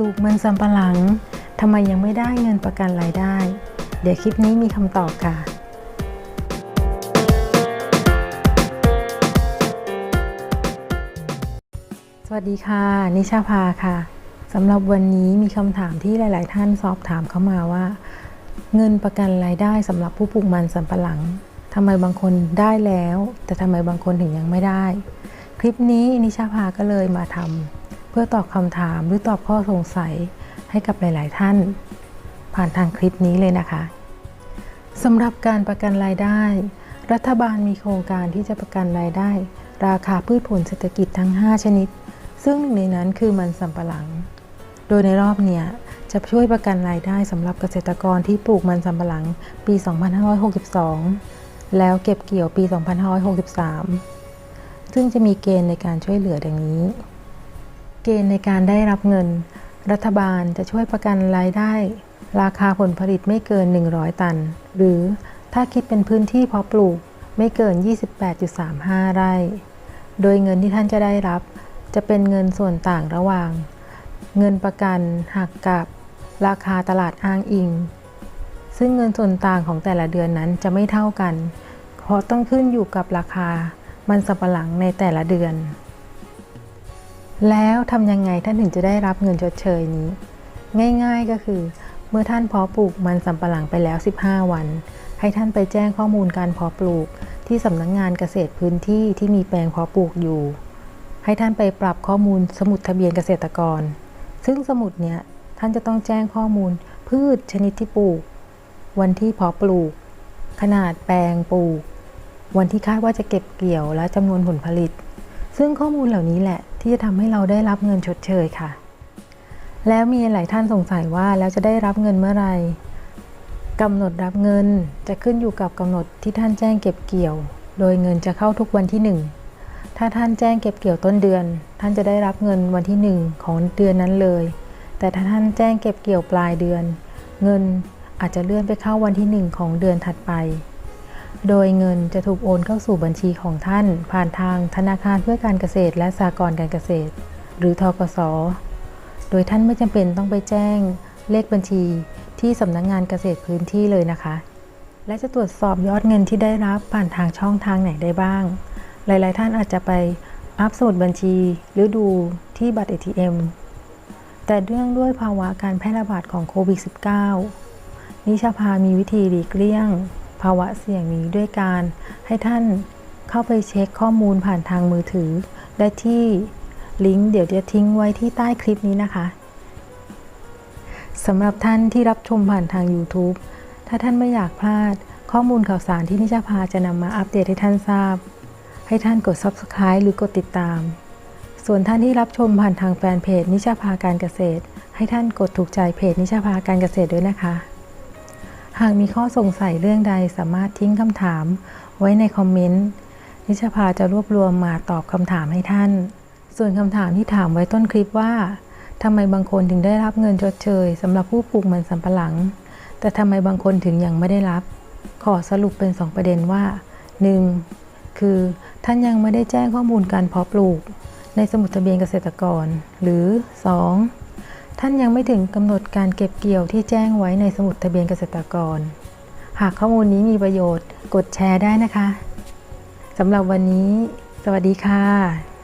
ลูกมันสำปะหลังทำไมยังไม่ได้เงินประกันรายได้ เดี๋ยวคลิปนี้มีคำตอบค่ะ สวัสดีค่ะ นิชาภาค่ะสำหรับวันนี้มีคำถามที่หลาย ๆ ท่านสอบถามเข้ามาว่า เงินประกันรายได้สำหรับผู้ปลูกมันสำปะหลังทำไมบางคนได้แล้ว แต่ทำไมบางคนถึงยังไม่ได้ คลิปนี้นิชาภาก็เลยมาทำ เพื่อตอบคำถามหรือตอบข้อสงสัยให้กับหลาย ๆ ท่าน ผ่านทางคลิปนี้เลยนะคะสำหรับการประกันรายได้ รัฐบาลมีโครงการที่จะประกันรายได้ ราคาพืชผลเศรษฐกิจทั้ง 5 ชนิด ซึ่งหนึ่งในนั้นคือมันสำปะหลัง โดยในรอบเนี้ยจะช่วยประกันรายได้สำหรับเกษตรกรที่ปลูกมันสำปะหลังปี 2562 แล้วเก็บเกี่ยวปี 2563 ซึ่งจะมีเกณฑ์ในการช่วยเหลือดังนี้ เกณฑ์ในการได้รับเงิน รัฐบาลจะช่วยประกันรายได้ ราคาผลผลิตไม่เกิน 100 ตัน หรือถ้าคิดเป็นพื้นที่เพาะปลูกไม่เกิน 28.35 ไร่ โดยเงินที่ท่านจะได้รับ จะเป็นเงินส่วนต่างระหว่าง เงินประกันหักกับราคาตลาดอ้างอิง ซึ่งเงินส่วนต่างของแต่ละเดือนนั้นจะไม่เท่ากัน เพราะต้องขึ้นอยู่กับราคามันสำปะหลังในแต่ละเดือน แล้วทำยังไงท่านถึงจะได้รับเงินชดเชยนี้ ง่ายๆก็คือ เมื่อท่านเพาะปลูกมันสำปะหลังไปแล้ว 15 วัน ให้ท่านไปแจ้งข้อมูลการเพาะปลูก ที่สำนักงงานเกษตรพื้นที่ที่มีแปลงเพาะปลูกอยู่ ให้ท่านไปปรับข้อมูลสมุดทะเบียนเกษตรกร ซึ่งสมุดเนี้ยท่านจะต้องแจ้งข้อมูล พืชชนิดที่ปลูก วันที่เพาะปลูก ขนาดแปลงปลูก วันที่คาดว่าจะเก็บเกี่ยวและจำนวนผลผลิต ซึ่งข้อมูลเหล่านี้แหละที่จะทำให้เราได้รับเงินชดเชยค่ะ แล้วมีหลายท่านสงสัยว่าแล้วจะได้รับเงินเมื่อไหร่กำหนดรับเงินจะขึ้นอยู่กับกำหนดที่ท่านแจ้งเก็บเกี่ยว โดยเงินจะเข้าทุกวันที่ 1 ถ้าท่านแจ้งเก็บเกี่ยวต้นเดือน ท่านจะได้รับเงินวันที่ 1 ของเดือนนั้นเลย แต่ถ้าท่านแจ้งเก็บเกี่ยวปลายเดือน เงินอาจจะเลื่อนไปเข้าวันที่ 1 ของเดือนถัดไป โดยเงินจะถูกโอนเข้าสู่บัญชีของท่าน ผ่านทางธนาคารเพื่อการเกษตรและสหกรณ์การเกษตร หรือทกส โดยท่านไม่จำเป็นต้องไปแจ้งเลขบัญชีที่สำนักงงานเกษตรพื้นที่เลยนะคะ และจะตรวจสอบยอดเงินที่ได้รับผ่านทางช่องทางไหนได้บ้าง หลาย ๆ ท่านอาจจะไปอัพสมุดบัญชี หรือดูที่บัตร ATM แต่เนื่องด้วยภาวะการแพร่ระบาดของโควิด -19 นิชาพามีวิธีหลีกเลี่ยง ภาวะเสี่ยงนี้ด้วยการให้ท่านเข้าไปเช็คข้อมูลผ่านทางมือถือ ได้ที่ลิงก์เดี๋ยวจะทิ้งไว้ที่ใต้คลิปนี้นะคะสำหรับท่านที่รับชมผ่านทาง YouTube ถ้าท่านไม่อยากพลาดข้อมูลข่าวสารที่นิชาพาจะนำมาอัปเดตให้ท่านทราบ ให้ท่านกด Subscribe หรือกดติดตาม ส่วนท่านที่รับชมผ่านทางแฟนเพจนิชาพาการเกษตร ให้ท่านกดถูกใจเพจนิชาพาการเกษตรด้วยนะคะ หากมีข้อสงสัยเรื่องใดสามารถทิ้งคำถามไว้ในคอมเมนต์ นิชาพาจะรวบรวมมาตอบคำถามให้ท่าน ส่วนคำถามที่ถามไว้ต้นคลิปว่าทำไมบางคนถึงได้รับเงินชดเชยสำหรับผู้ปลูกมันสำปะหลัง แต่ทำไมบางคนถึงยังไม่ได้รับ ขอสรุปเป็น 2 ประเด็นว่า 1. คือท่านยังไม่ได้แจ้งข้อมูลการเพาะปลูก ในสมุดทะเบียนเกษตรกร หรือ 2. ท่านยังไม่ถึงกำหนดการเก็บเกี่ยวที่แจ้งไว้ในสมุดทะเบียนเกษตรกร หากข้อมูลนี้มีประโยชน์ กดแชร์ได้นะคะสำหรับวันนี้ สวัสดีค่ะ